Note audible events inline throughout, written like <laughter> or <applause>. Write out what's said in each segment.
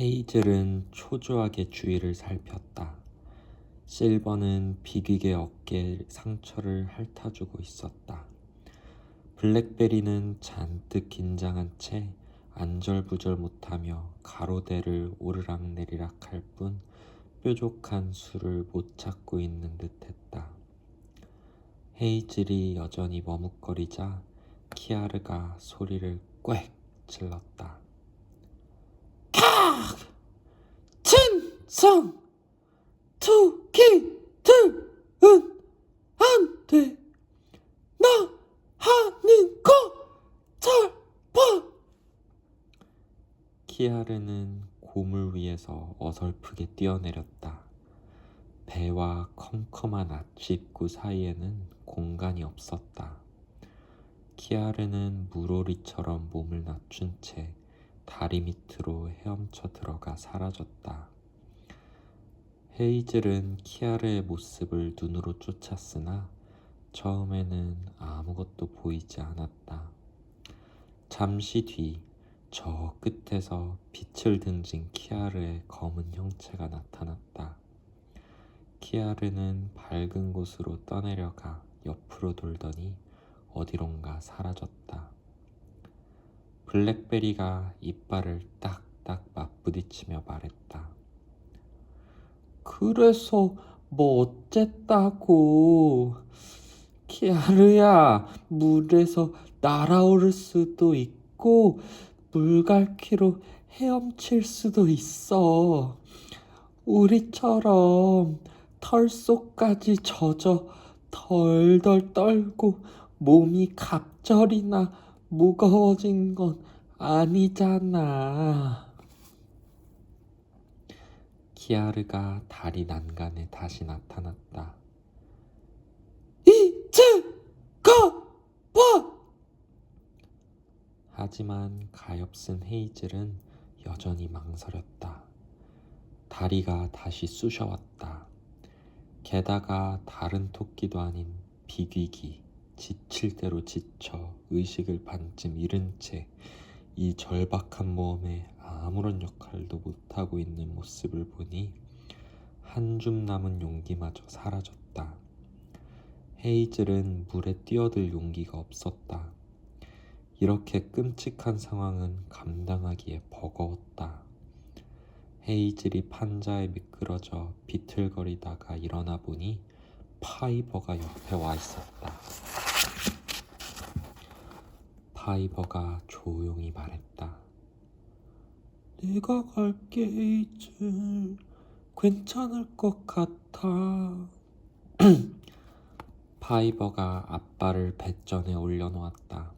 헤이즐은 초조하게 주위를 살폈다. 실버는 비극의 어깨에 상처를 핥아주고 있었다. 블랙베리는 잔뜩 긴장한 채 안절부절 못하며 가로대를 오르락내리락 할 뿐 뾰족한 수를 못 찾고 있는 듯했다. 헤이즐이 여전히 머뭇거리자 키아르가 소리를 꽥 질렀다. 진성 투기들은 안 돼 나 하는 거잘 봐. 키아르는 고물 위에서 어설프게 뛰어내렸다. 배와 컴컴한 아치입구 사이에는 공간이 없었다. 키아르는 물오리처럼 몸을 낮춘 채 다리 밑으로 헤엄쳐 들어가 사라졌다. 헤이즐은 키아르의 모습을 눈으로 쫓았으나 처음에는 아무것도 보이지 않았다. 잠시 뒤 저 끝에서 빛을 등진 키아르의 검은 형체가 나타났다. 키아르는 밝은 곳으로 떠내려가 옆으로 돌더니 어디론가 사라졌다. 블랙베리가 이빨을 딱딱 맞부딪히며 말했다. 그래서 뭐 어쨌다고? 키아르야, 물에서 날아오를 수도 있고 물갈퀴로 헤엄칠 수도 있어. 우리처럼 털 속까지 젖어 덜덜 떨고 몸이 갑절이나 무거워진 건 아니잖아. 키아르가 다리 난간에 다시 나타났다. 이제 가봐! 하지만 가엾은 헤이즐은 여전히 망설였다. 다리가 다시 쑤셔왔다. 게다가 다른 토끼도 아닌 비귀기, 지칠 대로 지쳐 의식을 반쯤 잃은 채 이 절박한 모험에 아무런 역할도 못하고 있는 모습을 보니 한 줌 남은 용기마저 사라졌다. 헤이즐은 물에 뛰어들 용기가 없었다. 이렇게 끔찍한 상황은 감당하기에 버거웠다. 헤이즐이 판자에 미끄러져 비틀거리다가 일어나 보니 파이버가 옆에 와 있었다. 파이버가 조용히 말했다. 내가 갈게, 헤이즐. 괜찮을 것 같아. <clears throat> 파이버가 앞발을 배전에 올려놓았다.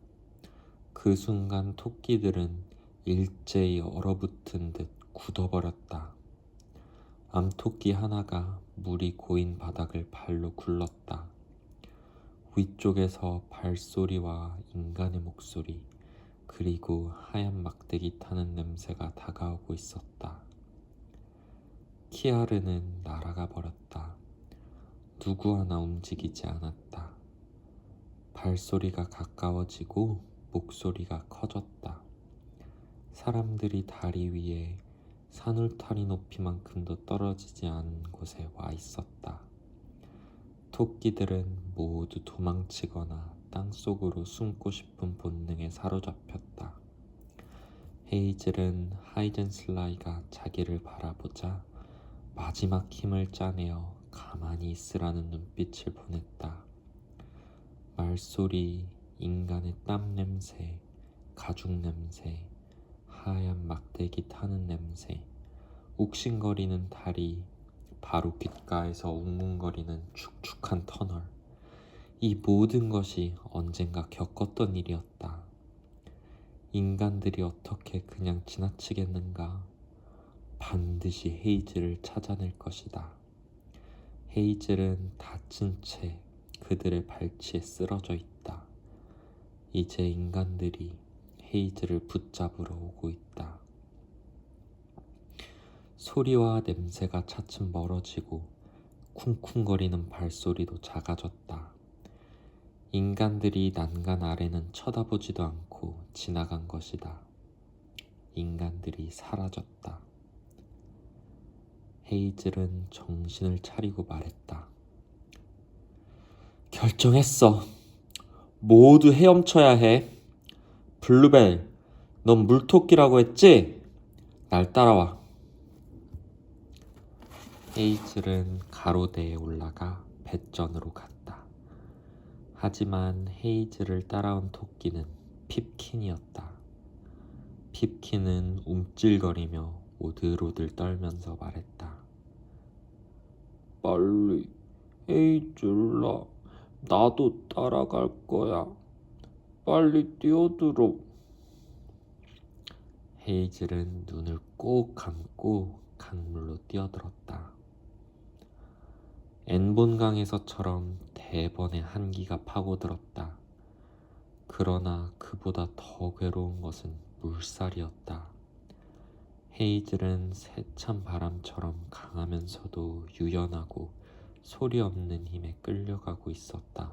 그 순간 토끼들은 일제히 얼어붙은 듯 굳어버렸다. 암토끼 하나가 물이 고인 바닥을 발로 굴렀다. 위쪽에서 발소리와 인간의 목소리, 그리고 하얀 막대기 타는 냄새가 다가오고 있었다. 키아르는 날아가 버렸다. 누구 하나 움직이지 않았다. 발소리가 가까워지고 목소리가 커졌다. 사람들이 다리 위에 산울타리 높이만큼도 떨어지지 않은 곳에 와 있었다. 토끼들은 모두 도망치거나 땅속으로 숨고 싶은 본능에 사로잡혔다. 헤이즐은 하이젠슬라이가 자기를 바라보자 마지막 힘을 짜내어 가만히 있으라는 눈빛을 보냈다. 말소리, 인간의 땀 냄새, 가죽 냄새, 하얀 막대기 타는 냄새, 욱신거리는 다리, 바로 귓가에서 웅웅거리는 축축한 터널. 이 모든 것이 언젠가 겪었던 일이었다. 인간들이 어떻게 그냥 지나치겠는가? 반드시 헤이즐을 찾아낼 것이다. 헤이즐은 다친 채 그들의 발치에 쓰러져 있다. 이제 인간들이 헤이즐을 붙잡으러 오고 있다. 소리와 냄새가 차츰 멀어지고 쿵쿵거리는 발소리도 작아졌다. 인간들이 난간 아래는 쳐다보지도 않고 지나간 것이다. 인간들이 사라졌다. 헤이즐은 정신을 차리고 말했다. 결정했어. 모두 헤엄쳐야 해. 블루벨, 넌 물토끼라고 했지? 날 따라와. 헤이즐은 가로대에 올라가 배전으로 갔다. 하지만 헤이즐을 따라온 토끼는 핍킨이었다. 핍킨은 움찔거리며 오들오들 떨면서 말했다. 빨리 헤이즐아, 나도 따라갈 거야. 빨리 뛰어들어. 헤이즐은 눈을 꼭 감고 강물로 뛰어들었다. 엔본강에서처럼 대번에 한기가 파고들었다. 그러나 그보다 더 괴로운 것은 물살이었다. 헤이즐은 세찬 바람처럼 강하면서도 유연하고 소리 없는 힘에 끌려가고 있었다.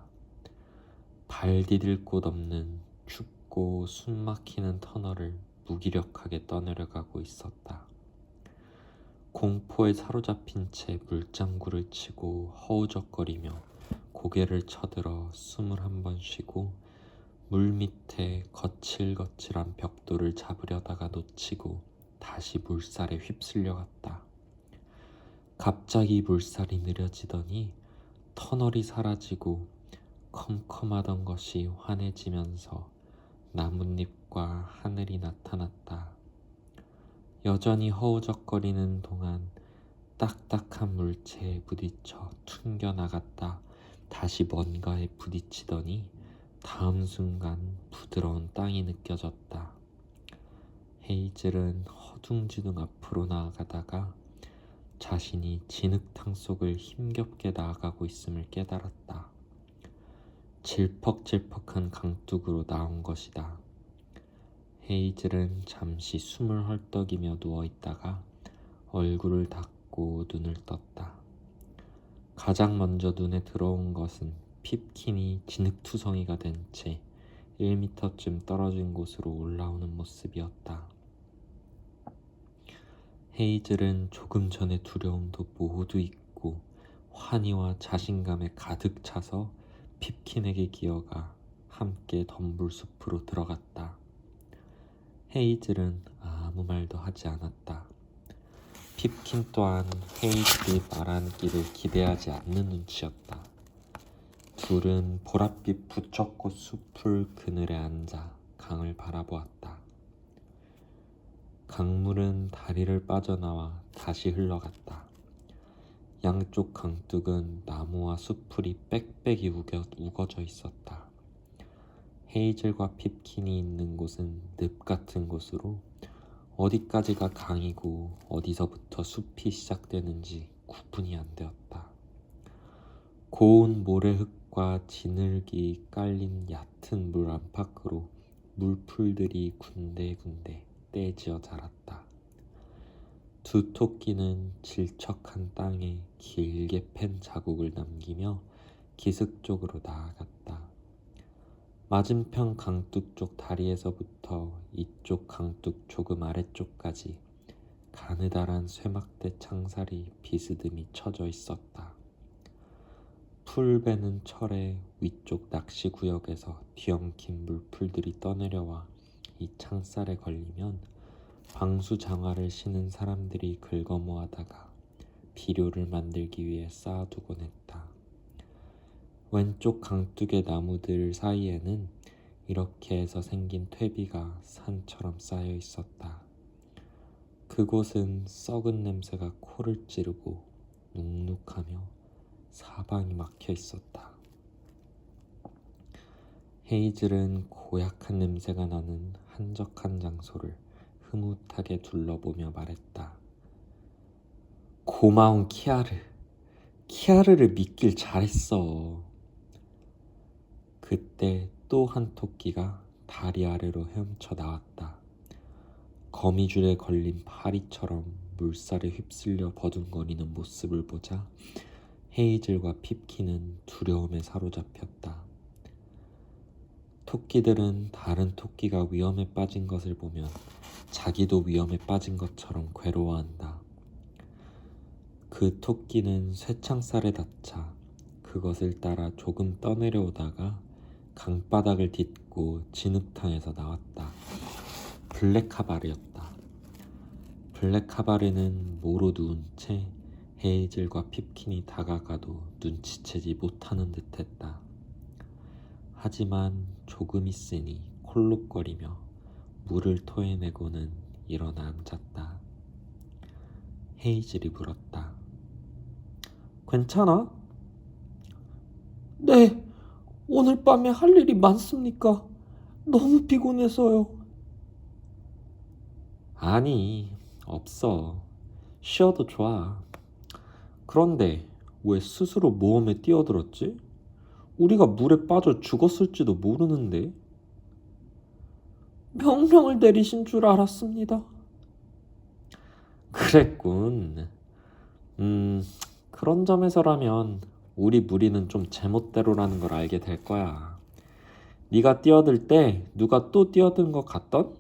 발 디딜 곳 없는 춥고 숨 막히는 터널을 무기력하게 떠내려가고 있었다. 공포에 사로잡힌 채 물장구를 치고 허우적거리며 고개를 쳐들어 숨을 한 번 쉬고 물 밑에 거칠거칠한 벽돌을 잡으려다가 놓치고 다시 물살에 휩쓸려 갔다. 갑자기 물살이 느려지더니 터널이 사라지고 컴컴하던 것이 환해지면서 나뭇잎과 하늘이 나타났다. 여전히 허우적거리는 동안 딱딱한 물체에 부딪혀 튕겨나갔다. 다시 뭔가에 부딪히더니 다음 순간 부드러운 땅이 느껴졌다. 헤이즐은 허둥지둥 앞으로 나아가다가 자신이 진흙탕 속을 힘겹게 나아가고 있음을 깨달았다. 질퍽질퍽한 강둑으로 나온 것이다. 헤이즐은 잠시 숨을 헐떡이며 누워 있다가 얼굴을 닫고 눈을 떴다. 가장 먼저 눈에 들어온 것은 핍킨이 진흙투성이가 된 채 1미터쯤 떨어진 곳으로 올라오는 모습이었다. 헤이즐은 조금 전의 두려움도 모두 잊고 환희와 자신감에 가득 차서 핍킨에게 기어가 함께 덤불 숲으로 들어갔다. 헤이즐은 아무 말도 하지 않았다. 핍킨 또한 헤이즐이 길을 기대하지 않는 눈치였다. 둘은 보랏빛 부쩍꽃 숲을 그늘에 앉아 강을 바라보았다. 강물은 다리를 빠져나와 다시 흘러갔다. 양쪽 강둑은 나무와 수풀이 빽빽이 우겨, 우거져 있었다. 헤이즐과 핍킨이 있는 곳은 늪 같은 곳으로 어디까지가 강이고 어디서부터 숲이 시작되는지 구분이 안 되었다. 고운 모래흙과 진흙이 깔린 얕은 물 안팎으로 물풀들이 군데군데 떼지어 자랐다. 두 토끼는 질척한 땅에 길게 팬 자국을 남기며 기슭 쪽으로 나아갔다. 맞은편 강둑 쪽 다리에서부터 이쪽 강둑 조금 아래쪽까지 가느다란 쇠막대 창살이 비스듬히 쳐져 있었다. 풀베는 철에 위쪽 낚시 구역에서 뒤엉킨 물풀들이 떠내려와 이 창살에 걸리면 방수 장화를 신은 사람들이 긁어모아다가 비료를 만들기 위해 쌓아두곤 했다. 왼쪽 강둑의 나무들 사이에는 이렇게 해서 생긴 퇴비가 산처럼 쌓여 있었다. 그곳은 썩은 냄새가 코를 찌르고 눅눅하며 사방이 막혀 있었다. 헤이즐은 고약한 냄새가 나는 한적한 장소를 흐뭇하게 둘러보며 말했다. 고마운 키아르. 키아르를 믿길 잘했어. 그때 또 한 토끼가 다리 아래로 헤엄쳐 나왔다. 거미줄에 걸린 파리처럼 물살에 휩쓸려 버둥거리는 모습을 보자 헤이즐과 핍키는 두려움에 사로잡혔다. 토끼들은 다른 토끼가 위험에 빠진 것을 보면 자기도 위험에 빠진 것처럼 괴로워한다. 그 토끼는 쇠창살에 닿자 그것을 따라 조금 떠내려오다가 강바닥을 딛고 진흙탕에서 나왔다. 블랙카바르였다. 블랙카바르는 모로 누운 채 헤이즐과 핍킨이 다가가도 눈치채지 못하는 듯했다. 하지만 조금 있으니 콜록거리며 물을 토해내고는 일어나 앉았다. 헤이즐이 물었다. 괜찮아? 네, 오늘 밤에 할 일이 많습니까? 너무 피곤해서요. 아니, 없어. 쉬어도 좋아. 그런데 왜 스스로 모험에 뛰어들었지? 우리가 물에 빠져 죽었을지도 모르는데. 명령을 내리신 줄 알았습니다. 그랬군. 음, 그런 점에서라면 우리 무리는 좀 제멋대로라는 걸 알게 될 거야. 네가 뛰어들 때 누가 또 뛰어든 것 같던?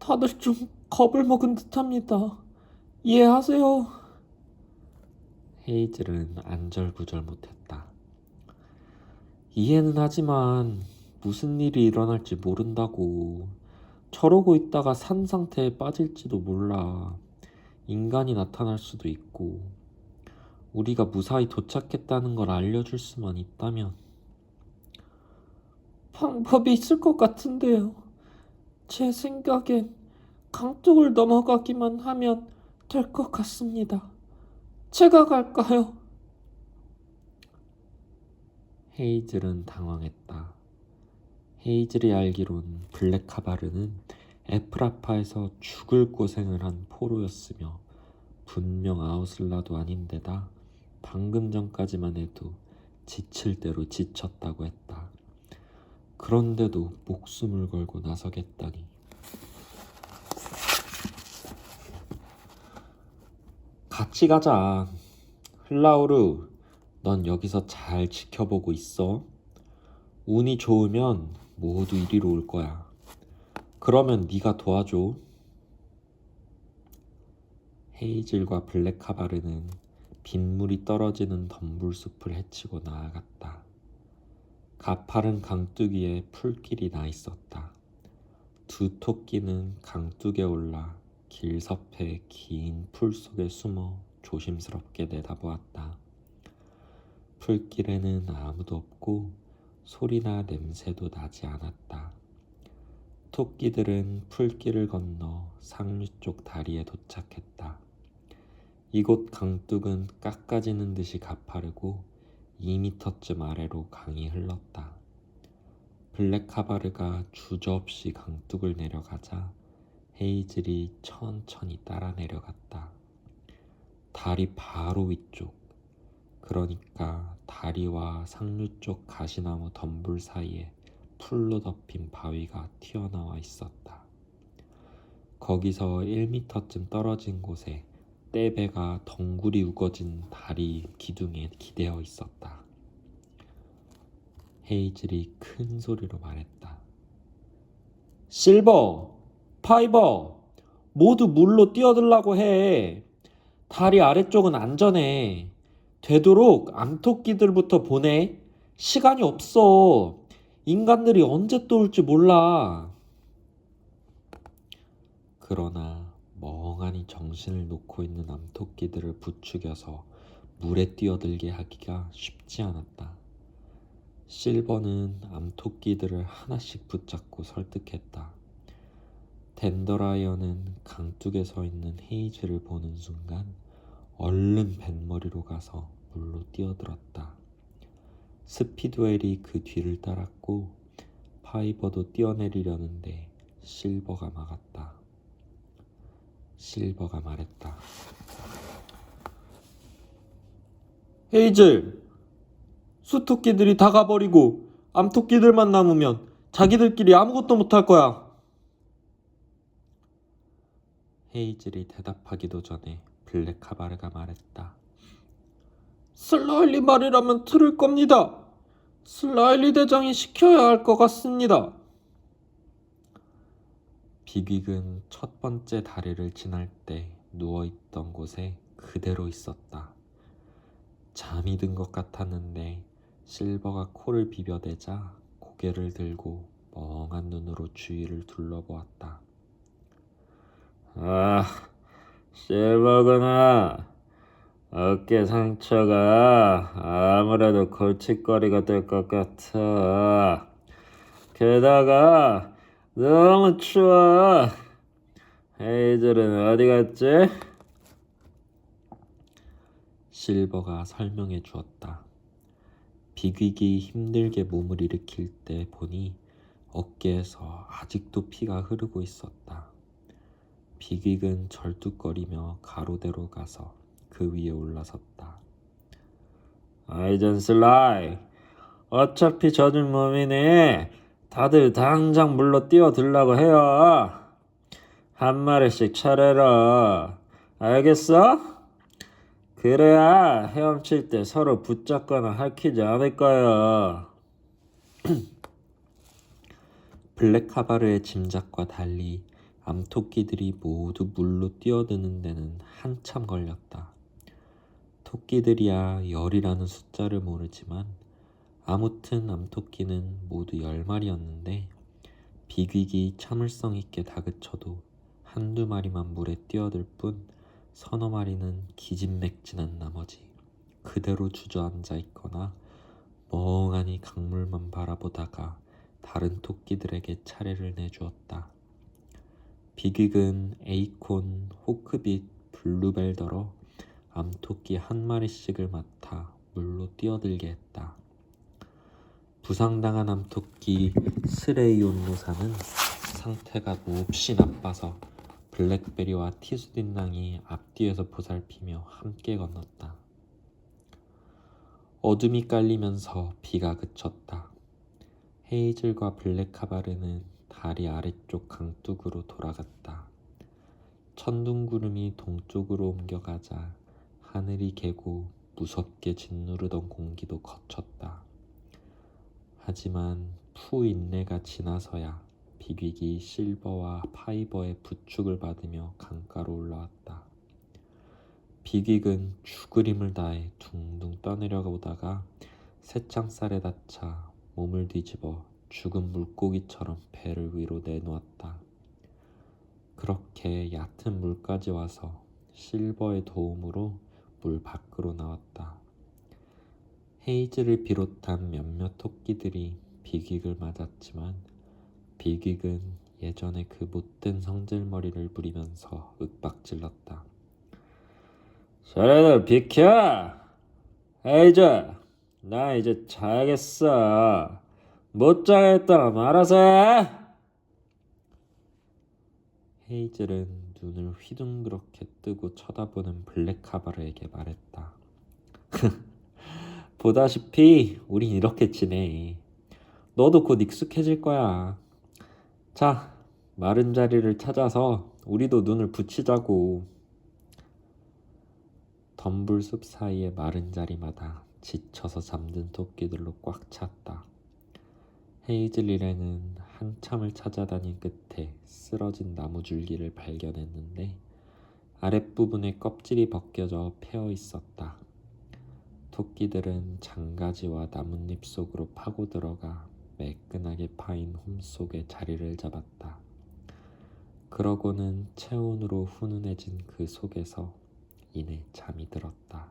다들 좀 겁을 먹은 듯합니다. 이해하세요. 헤이즐은 안절부절 못했다. 이해는 하지만 무슨 일이 일어날지 모른다고. 저러고 있다가 산 상태에 빠질지도 몰라. 인간이 나타날 수도 있고. 우리가 무사히 도착했다는 걸 알려줄 수만 있다면. 방법이 있을 것 같은데요. 제 생각엔 강둑을 넘어가기만 하면 될 것 같습니다. 제가 갈까요? 헤이즐은 당황했다. 헤이즐이 알기론 블랙카바르는 에프라파에서 죽을 고생을 한 포로였으며 분명 아우슬라도 아닌데다 방금 전까지만 해도 지칠 대로 지쳤다고 했다. 그런데도 목숨을 걸고 나서겠다니. 같이 가자. 흘라우르, 넌 여기서 잘 지켜보고 있어. 운이 좋으면 모두 이리로 올 거야. 그러면 네가 도와줘. 헤이즐과 블랙카바르는 빗물이 떨어지는 덤불숲을 헤치고 나아갔다. 가파른 강둑이에 풀길이 나 있었다. 두 토끼는 강둑에 올라 길섭해 긴풀 속에 숨어 조심스럽게 내다보았다. 풀길에는 아무도 없고 소리나 냄새도 나지 않았다. 토끼들은 풀길을 건너 상류 쪽 다리에 도착했다. 이곳 강둑은 깎아지는 듯이 가파르고 2미터쯤 아래로 강이 흘렀다. 블랙카바르가 주저없이 강둑을 내려가자 헤이즐이 천천히 따라 내려갔다. 다리 바로 위쪽, 그러니까 다리와 상류 쪽 가시나무 덤불 사이에 풀로 덮인 바위가 튀어나와 있었다. 거기서 1미터쯤 떨어진 곳에 떼배가 덩굴이 우거진 다리 기둥에 기대어 있었다. 헤이즐이 큰 소리로 말했다. 실버, 파이버, 모두 물로 뛰어들라고 해. 다리 아래쪽은 안전해. 되도록 암토끼들부터 보내. 시간이 없어. 인간들이 언제 또 올지 몰라. 그러나 멍하니 정신을 놓고 있는 암토끼들을 부추겨서 물에 뛰어들게 하기가 쉽지 않았다. 실버는 암토끼들을 하나씩 붙잡고 설득했다. 덴더라이언은 강둑에 서 있는 헤이즐을 보는 순간 얼른 뱃머리로 가서 물로 뛰어들었다. 스피드웰이 그 뒤를 따랐고 파이버도 뛰어내리려는데 실버가 막았다. 실버가 말했다. 헤이즐, 수토끼들이 다 가버리고 암토끼들만 남으면 자기들끼리 아무것도 못할 거야. 헤이즐이 대답하기도 전에 블랙카바르가 말했다. 슬라일리 말이라면 들을 겁니다. 슬라일리 대장이 시켜야 할 것 같습니다. 비빅은 첫 번째 다리를 지날 때 누워있던 곳에 그대로 있었다. 잠이 든 것 같았는데 실버가 코를 비벼대자 고개를 들고 멍한 눈으로 주위를 둘러보았다. 아, 실버구나. 어깨 상처가 아무래도 골칫거리가 될 것 같아. 게다가 너무 추워. 헤이즐은 어디 갔지? 실버가 설명해 주었다. 비귀기 힘들게 몸을 일으킬 때 보니 어깨에서 아직도 피가 흐르고 있었다. 비귀은 절뚝거리며 가로대로 가서 그 위에 올라섰다. 아이젠 슬라이, 어차피 젖은 몸이니 다들 당장 물로 뛰어들라고 해요. 한 마리씩 차례라. 알겠어? 그래야 헤엄칠 때 서로 붙잡거나 핥히지 않을 거야. <clears throat> 블랙카바르의 짐작과 달리 암토끼들이 모두 물로 뛰어드는 데는 한참 걸렸다. 토끼들이야 열이라는 숫자를 모르지만 아무튼 암토끼는 모두 열 마리였는데 비귀기 참을성 있게 다그쳐도 한두 마리만 물에 뛰어들 뿐 서너 마리는 기진맥진한 나머지 그대로 주저앉아 있거나 멍하니 강물만 바라보다가 다른 토끼들에게 차례를 내주었다. 비귀은 에이콘, 호크빛, 블루벨더러 암토끼 한 마리씩을 맡아 물로 뛰어들게 했다. 부상당한 암토끼 스레이 온노사는 상태가 몹시 나빠서 블랙베리와 티수딘랑이 앞뒤에서 보살피며 함께 건넜다. 어둠이 깔리면서 비가 그쳤다. 헤이즐과 블랙카바르는 다리 아래쪽 강둑으로 돌아갔다. 천둥구름이 동쪽으로 옮겨가자 하늘이 개고 무섭게 짓누르던 공기도 거쳤다. 하지만 푸 인내가 지나서야 비귀기 실버와 파이버의 부축을 받으며 강가로 올라왔다. 비귀은 죽을 힘을 다해 둥둥 떠내려가 보다가 새창살에 닿자 몸을 뒤집어 죽은 물고기처럼 배를 위로 내놓았다. 그렇게 얕은 물까지 와서 실버의 도움으로 물 밖으로 나왔다. 헤이즐을 비롯한 몇몇 토끼들이 비귀을 맞았지만 비귀은 예전에 그 못된 성질머리를 부리면서 윽박질렀다. 저래들 비켜! 헤이즐, 나 이제 자야겠어. 못 자겠다면 알아서 해! 헤이즐은 눈을 휘둥그렇게 뜨고 쳐다보는 블랙 카바르에게 말했다. <laughs> 보다시피 우린 이렇게 지내. 너도 곧 익숙해질 거야. 자, 마른 자리를 찾아서 우리도 눈을 붙이자고. 덤불숲 사이의 마른 자리마다 지쳐서 잠든 토끼들로 꽉 찼다. 헤이즐 일행은 한참을 찾아다닌 끝에 쓰러진 나무 줄기를 발견했는데 아랫부분에 껍질이 벗겨져 패어 있었다. 토끼들은 장가지와 나뭇잎 속으로 파고 들어가 매끈하게 파인 홈 속에 자리를 잡았다. 그러고는 체온으로 훈훈해진 그 속에서 이내 잠이 들었다.